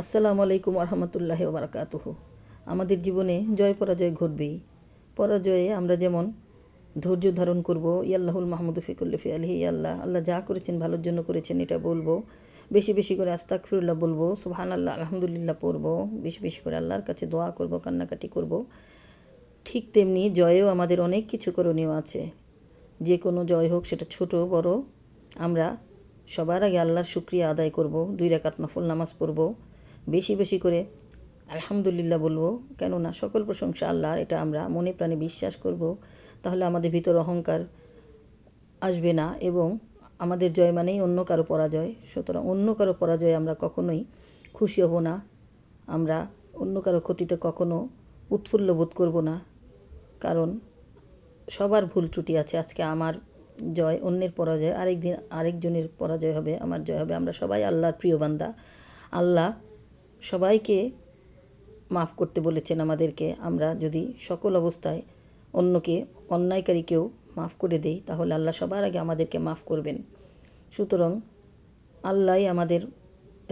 আসসালামু আলাইকুম আরহামতুল্লাহ বারাকাতুহ আমাদের জীবনে জয় পরাজয় ঘটবেই। পরাজয়ে আমরা যেমন ধৈর্য ধারণ করব ইয়াল্লাহুল মাহমুদ ফিকুল্লফি আলহি আল্লাহ আল্লাহ যা করেছেন ভালোর জন্য করেছেন, এটা বলব। বেশি বেশি করে আস্তাক ফিরুল্লাহ বলব সুবহান আল্লাহ আলহামদুলিল্লাহ পড়ব। বেশি বেশি করে আল্লাহর কাছে দোয়া করব, কান্নাকাটি করব। ঠিক তেমনি জয়েও আমাদের অনেক কিছু করণীয় আছে। যে কোনো জয় হোক, সেটা ছোট, বড়, আমরা সবার আগে আল্লাহর শুক্রিয়া আদায় করব। দুই রাকাত নফল নামাজ পড়ব। বেশি বেশি করে আলহামদুলিল্লাহ বলব। কেননা সকল প্রশংসা আল্লাহর, এটা আমরা মনে প্রাণে বিশ্বাস করব। তাহলে আমাদের ভিতর অহংকার আসবে না এবং আমাদের জয় মানেই অন্য কারও পরাজয়। সুতরাং অন্য কারও পরাজয়ে আমরা কখনোই খুশি হব না। আমরা অন্য কারও ক্ষতিতে কখনো উৎফুল্ল বোধ করব না। কারণ সবার ভুল ত্রুটি আছে। আজকে আমার জয় অন্যের পরাজয়, আরেকদিন আরেকজনের পরাজয় হবে, আমার জয় হবে। আমরা সবাই আল্লাহর প্রিয় বান্দা। আল্লাহ সবাইকে মাফ করতে বলেছেন আমাদেরকে। আমরা যদি সকল অবস্থায় অন্যকে, অন্যায়কারীকেও মাফ করে দেই, তাহলে আল্লাহ সবার আগে আমাদেরকে মাফ করবেন। সুতরাং আল্লাহ আমাদের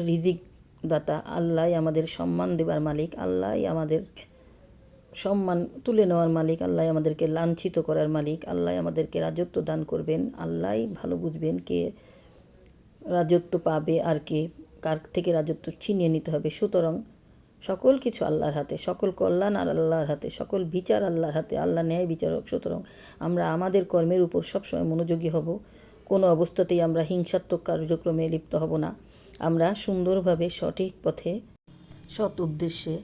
রিজিক দাতা আল্লাহ আমাদের সম্মান দেবার মালিক আল্লাহ আমাদের সম্মান তুলে নেওয়ার মালিক আল্লাহ আমাদেরকে লাঞ্ছিত করার মালিক আল্লাহ আমাদেরকে রাজত্ব দান করবেন আল্লাহ ভালো বুঝবেন কে রাজত্ব পাবে আর কে কার থেকে রাজত্ব ছিনিয়ে নিতে হবে। সুতরাং সকল কিছু আল্লাহর হাতে, সকল কল্যাণ আর আল্লাহর হাতে, সকল বিচার আল্লাহর হাতে, আল্লাহ ন্যায় বিচারক। সুতরাং আমরা আমাদের কর্মের উপর সবসময় মনোযোগী হব। কোনো অবস্থাতেই আমরা হিংসাত্মক কার্যক্রমে লিপ্ত হব না। আমরা সুন্দরভাবে সঠিক পথে, সৎ উদ্দেশ্যে,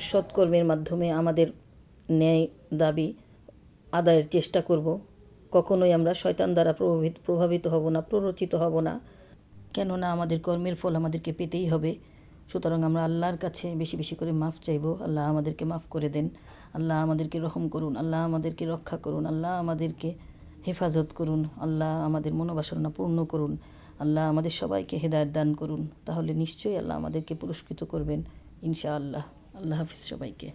সৎকর্মের মাধ্যমে আমাদের ন্যায় দাবি আদায়ের চেষ্টা করব। কখনোই আমরা শয়তান দ্বারা প্রভাবিত প্রভাবিত হব না, প্ররোচিত হব না। কেননা আমাদের কর্মের ফল আমাদেরকে পেতেই হবে। সুতরাং আমরা আল্লাহর কাছে বেশি বেশি করে মাফ চাইব। আল্লাহ আমাদেরকে মাফ করে দেন। আল্লাহ আমাদেরকে রহম করুন। আল্লাহ আমাদেরকে রক্ষা করুন। আল্লাহ আমাদেরকে হেফাজত করুন। আল্লাহ আমাদের মনোবাসনা পূর্ণ করুন। আল্লাহ আমাদের সবাইকে হেদায়ত দান করুন। তাহলে নিশ্চয়ই আল্লাহ আমাদেরকে পুরস্কৃত করবেন, ইনশাআল্লাহ। আল্লাহ হাফিজ সবাইকে।